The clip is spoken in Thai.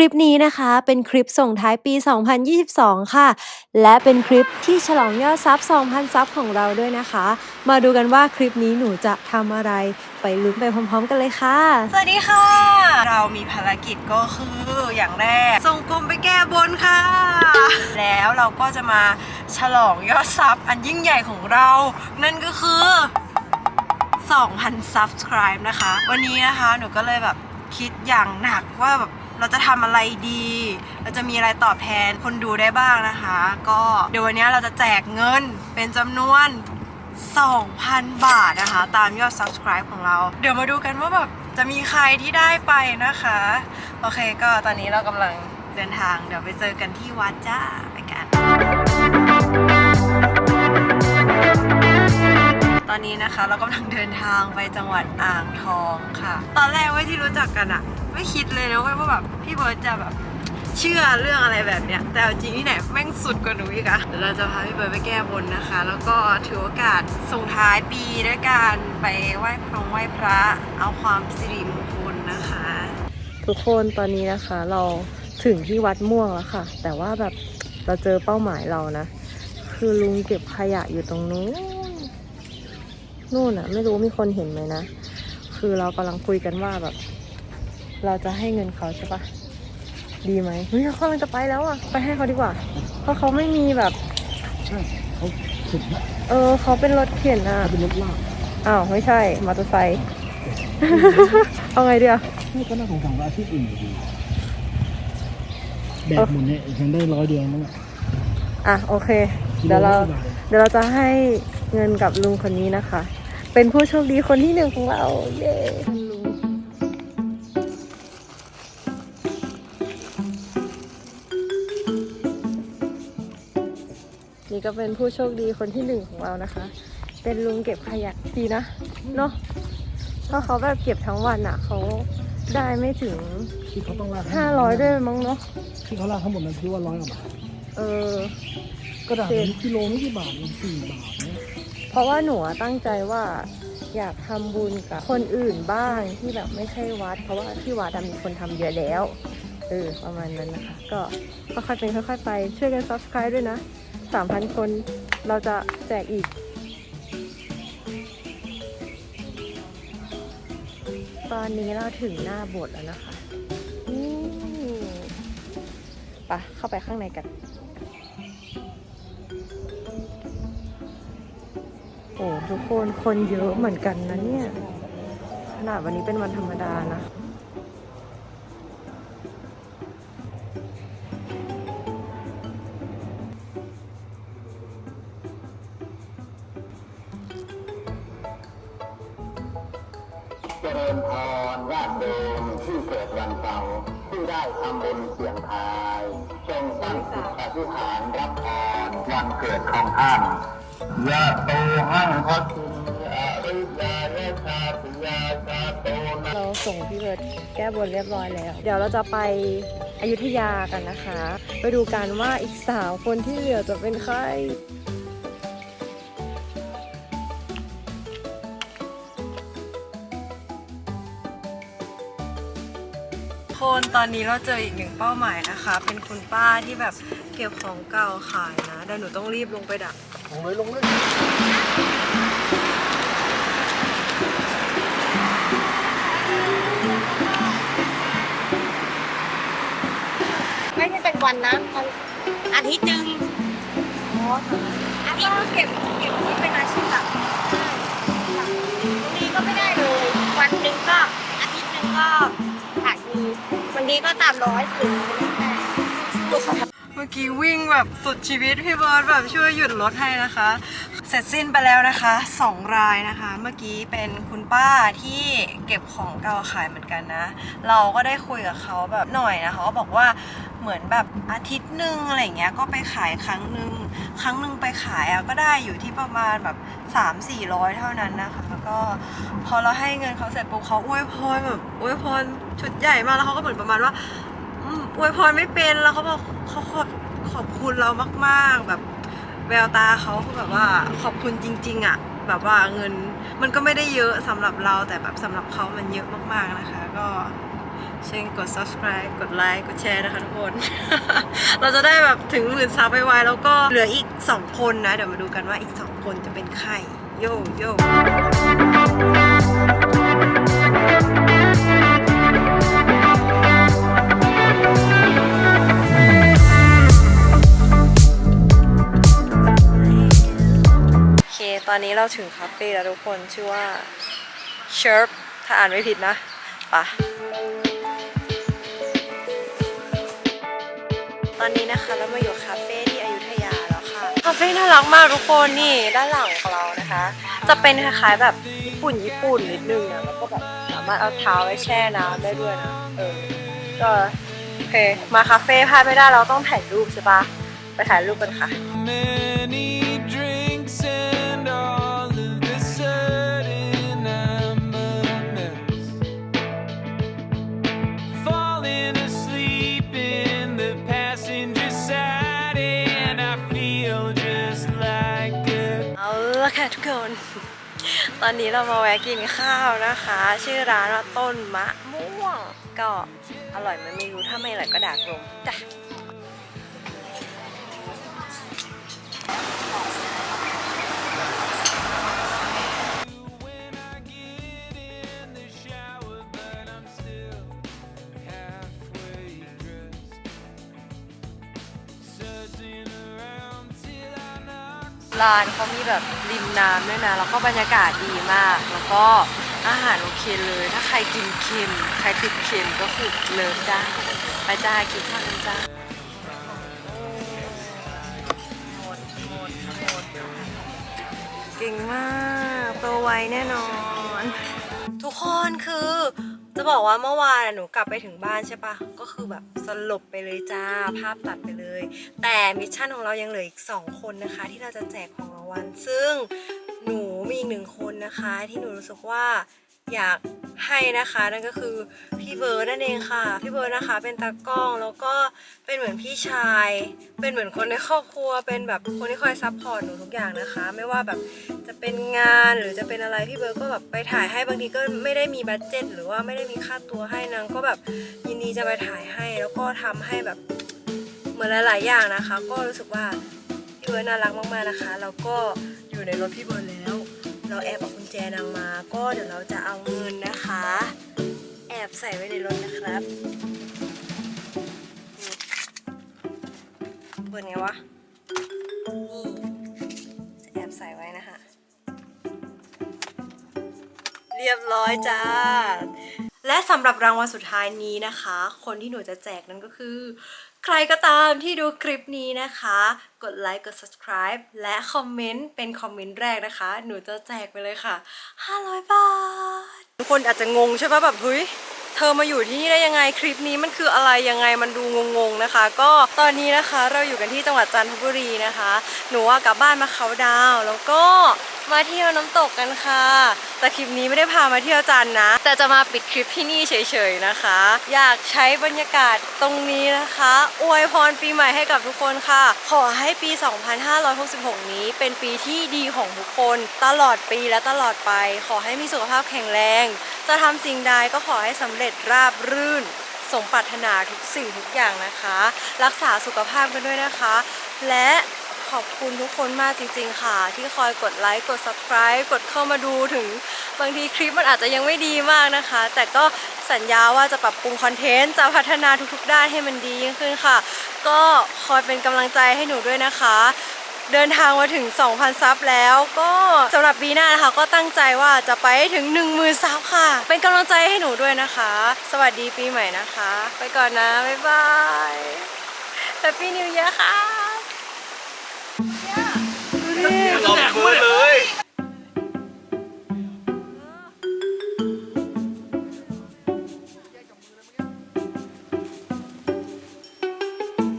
ลิปนี้นะคะเป็นคลิปส่งท้ายปี 2022 ค่ะ และเป็นคลิปที่ฉลองยอดซับ 2,000 ซับของเราด้วยนะคะ มาดูกันว่าคลิปนี้หนูจะทำอะไรไปลุ้นไปพร้อม ๆ กันเลยค่ะ สวัสดีค่ะ เรามีภารกิจก็คืออย่างแรก ส่งกลมไปแก้บนค่ะ แล้วเราก็จะมาฉลองยอดซับอันยิ่งใหญ่ของเรา นั่นก็คือ 2,000 subscribe นะคะ วันนี้นะคะหนูก็เลยแบบคิดอย่างหนักว่าแบบ เราจะทำอะไรดี เราจะมีอะไรตอบแทนคนดูได้บ้างนะคะ ก็เดี๋ยววันนี้เราจะแจกเงินเป็นจำนวน 2,000 บาทนะคะ ตามยอด subscribe ของเรา เดี๋ยวมาดูกันว่าแบบจะมีใครที่ได้ไปนะคะ โอเคก็ตอนนี้เรากำลังเดินทางเดี๋ยวไปเจอกันที่วัดจ้า ตอนนี้นะคะเรากำลังเดินทางไปจังหวัดอ่างทองค่ะ ตอนแรกเว้ที่รู้จักกันอะไม่คิดเลยนะเว้ยว่าแบบพี่เบิร์ดจะแบบเชื่อเรื่องอะไรแบบเนี้ย แต่จริงที่ไหนแม่งสุดกว่าหนูอีกอะเดี๋ยวเราจะพาพี่เบิร์ดไปแก้บนนะคะ แล้วก็ถือโอกาสส่งท้ายปีด้วยการไปไหว้พระไหว้พระ เอาความสิริมงคลนะคะ ทุกคนตอนนี้นะคะเราถึงที่วัดม่วงแล้วค่ะ แต่ว่าแบบเราเจอเป้าหมายเรานะ คือลุงเก็บขยะอยู่ตรงนู้น นู่นอะไม่รู้มีคนเห็นไหมนะ คือเรากำลังคุยกันว่าแบบ เราจะให้เงินเขาใช่ปะดีไหมเฮ้ยเขากำลังจะไปแล้วอะไปให้เขาดีกว่า เพราะเขาไม่มีแบบใช่เขาสุดนะเออเขาเป็นรถเข็นอะเขาเป็นรถลากอ้าวไม่ใช่มอเตอร์ไซค์เอาไงเดียวนี่ก็น่าสงสารว่าอาชีพอื่นอยู่ดีแบบหมุนเนี่ยยังได้ร้อยเดียวนั่นแหละอะโอเคกิโลเดี๋ยวเราละกี่บาทเดี๋ยวเราจะให้เงินกับลุงคนนี้นะคะ เป็นผู้โชคดีคนที่หนึ่งของเรา เย้ลุงนี่ก็เป็นผู้โชคดีคนที่หนึ่งของเรานะคะ เป็นลุงเก็บขยะดีนะ เนาะเพราะเขาแบบเก็บทั้งวันอะ่ะเขาได้ไม่ถึงที่เขาต้องลากห้าร้อยด้วยมั้งเนาะที่เขาลากทั้งหมดนั้นคือว่าร้อยกว่าบาทเออกระดาษนี้กิโลนี่กี่บาทมันสี่บาทเนี่ยเพ ราะว่าหนูตั้งใจว่าอยากทำบุญกับคนอื่นบ้างที่แบบไม่ใช่วัด เพราะว่าที่วัดมีคนทำเยอะแล้วเออประมาณนั้นนะคะ ก็ค่อยๆเป็นค่อยๆไปช่วยกัน subscribe ด้วยนะ 3,000 คนเราจะแจกอีก ตอนนี้เราถึงหน้าโบสถ์แล้วนะคะนี่ไปะเข้าไปข้างในกัน โอ้ทุกคนคนเยอะเหมือนกันนะเนี่ย ขนาดวันนี้เป็นวันธรรมดานะเจริญพรญาติโยมที่เกิดวันเสาร์ที่ได้ทำบุญเสียงทาย จงตั้งจิตอธิษฐานรับพรวันเกิดของท่าน ยะโตหังพัทุอริยายชาติยาชาโตนะเราส่งพี่เบิร์ดแก้บนเรียบร้อยแล้ว เดี๋ยวเราจะไปอยุธยากันนะคะ ไปดูกันว่าอีกสาวคนที่เหลือจะเป็นใครคนตอนนี้เราเจออีกหนึ่งเป้าหมายนะคะ เป็นคุณป้าที่แบบเก็บของเก่าขายนะเดี๋ยวหนูต้องรีบลงไปดัก ลงเลยลงเลยไม่ใช่เป็นวันนะมันอาทิตย์หนึ่งอาทิตย์เก็บเก็บที่เป็นอาชีพหลักบางทีก็ไม่ได้เลย วันหนึ่งก็อาทิตย์หนึ่งก็ขาดดีวันนี้ก็ตามร้อยถึงสู้ค่ะเมื่อกี้วิ่งแบบสุดชีวิตพี่เบิร์ดแบบช่วยหยุดรถให้นะคะ เสร็จสิ้นไปแล้วนะคะสองรายนะคะ เมื่อกี้เป็นคุณป้าที่เก็บของเก่าขายเหมือนกันนะ เราก็ได้คุยกับเขาแบบหน่อยนะเขาก็บอกว่าเหมือนแบบอาทิตย์หนึ่งอะไรเงี้ยก็ไปขายครั้งหนึ่งครั้งหนึ่งไปขายอะก็ได้อยู่ที่ประมาณแบบ 3 4 0 0 เท่านั้นนะคะแล้วก็พอเราให้เงินเขาเสร็จปุ๊บเขาอวยพรแบบอวยพรชุดใหญ่มากแล้วเขาก็เหมือนประมาณว่า อวยพรไม่เป็นแล้วเขาบอกเขาขอบขอบคุณเรามาก ๆ แบบแววตาเขาคือแบบว่าขอบคุณจริง ๆ อะ แบบว่าเงินมันก็ไม่ได้เยอะสำหรับเราแต่แบบสำหรับเขามันเยอะมากๆนะคะ ก็เช่นกด subscribe กดไลค์กดแชร์นะคะทุกคน เราจะได้แบบถึงหมื่นซับไปไวๆแล้วก็เหลืออีก 2 คนนะ เดี๋ยวมาดูกันว่าอีก 2 คนจะเป็นใคร โยโย่ ตอนนี้เราถึงคาเฟ่แล้วทุกคนชื่อว่า Chirp ถ้าอ่านไม่ผิดนะปะตอนนี้นะคะเรามาอยู่คาเฟ่ที่อยุธยาแล้วค่ะ คาเฟ่น่ารักมากทุกคนนี่ด้านหลังของเรานะคะ จะเป็นคล้ายๆแบบญี่ปุ่นญี่ปุ่นนิดนึงนะแล้วก็แบบสามารถเอาเท้าไว้แช่น้ำได้ด้วยนะเออก็โอเคมาคาเฟ่พลาดไม่ได้เราต้องถ่ายรูปใช่ปะไปถ่ายรูปกันค่ะ ทุกคน ตอนนี้เรามาแวะกินข้าวนะคะ ชื่อร้านว่าต้นมะม่วง ก็อร่อยไหมันไม่รู้ถ้าไม่อร่อยก็ด่ากลมจ้ะ ร้านเขามีแบบริมน้ำด้วยนะ แล้วก็บรรยากาศดีมาก แล้วก็อาหารโอเคเลย ถ้าใครกินเค็ม ใครติดเค็มก็คือเลิฟได้ไปจ้ากินข้าวกันจ้าเก่งมาก โตไวแน่นอน ทุกคนคือ จะบอกว่าเมื่อวานหนูกลับไปถึงบ้านใช่ปะก็คือแบบสลบไปเลยจ้า ภาพตัดไปเลย แต่มิชชั่นของเรายังเหลืออีก 2 คนนะคะ ที่เราจะแจกของรางวัล ซึ่งหนูมีอีกหนึ่งคนนะคะ ที่หนูรู้สึกว่า อยากให้นะคะนั่นก็คือพี่เบิร์ดนั่นเองค่ะ พี่เบิร์ดนะคะ เป็นตากล้องแล้วก็เป็นเหมือนพี่ชาย เป็นเหมือนคนในครอบครัว เป็นแบบคนที่คอยซัพพอร์ตหนูทุกอย่างนะคะ ไม่ว่าแบบจะเป็นงานหรือจะเป็นอะไรพี่เบิร์ดก็แบบไปถ่ายให้บางทีก็ไม่ได้มีบัตเจ็ตหรือว่าไม่ได้มีค่าตัวให้นางก็แบบยินดีจะไปถ่ายให้ แล้วก็ทำให้แบบเหมือนหลาย ๆ อย่างนะคะ ก็รู้สึกว่าพี่เบิร์ดน่ารักมากๆนะคะ แล้วก็อยู่ในรถพี่เบิร์ดแล้ว เราแอบเอก ญแจนางมา ก็เดี๋ยวเราจะเอาเงินนะคะ แอบใส่ไว้ในรถนะครับเปิดไงวะ นี่จะแอบใส่ไว้นะคะ เรียบร้อยจ้า และสำหรับรางวัลสุดท้ายนี้นะคะ คนที่หนูจะแจกนั่นก็คือ ใครก็ตามที่ดูคลิปนี้นะคะ กดไลค์ กด subscribe และคอมเมนต์เป็นคอมเมนต์แรกนะคะ หนูจะแจกไปเลยค่ะ 500 บาท ทุกคนอาจจะงงใช่ปะแบบเฮ้ยเธอมาอยู่ที่นี่ได้ยังไงคลิปนี้มันคืออะไรยังไงมันดูงงๆนะคะ ก็ตอนนี้นะคะเราอยู่กันที่จังหวัดจันทบุรีนะคะ หนูว่ากลับบ้านมาเขาดาวแล้วก็ มาเที่ยวน้ำตกกันค่ะ แต่คลิปนี้ไม่ได้พามาเที่ยวจันนะ แต่จะมาปิดคลิปที่นี่เฉยๆนะคะ อยากใช้บรรยากาศตรงนี้นะคะ อวยพรปีใหม่ให้กับทุกคนค่ะ ขอให้ปี 2566 นี้เป็นปีที่ดีของทุกคน ตลอดปีและตลอดไป ขอให้มีสุขภาพแข็งแรง จะทำสิ่งใดก็ขอให้สำเร็จราบรื่นสมปรารถนาทุกสิ่งทุกอย่างนะคะ รักษาสุขภาพกันด้วยนะคะ และ ขอบคุณทุกคนมากจริง ๆ ค่ะ ที่คอยกดไลค์กด subscribe กดเข้ามาดูถึงบางทีคลิปมันอาจจะยังไม่ดีมากนะคะ แต่ก็สัญญาว่าจะปรับปรุงคอนเทนต์จะพัฒนาทุกๆด้านให้มันดียิ่งขึ้นค่ะ ก็คอยเป็นกำลังใจให้หนูด้วยนะคะ เดินทางมาถึง 2,000 ซับแล้ว ก็สำหรับปีหน้านะคะ ก็ตั้งใจว่าจะไปให้ถึง 10,000 ซับค่ะ เป็นกำลังใจให้หนูด้วยนะคะ สวัสดีปีใหม่นะคะ ไปก่อนนะบ๊ายบาย Happy New Year ค่ะ เนี่ยดูดิ แดเลย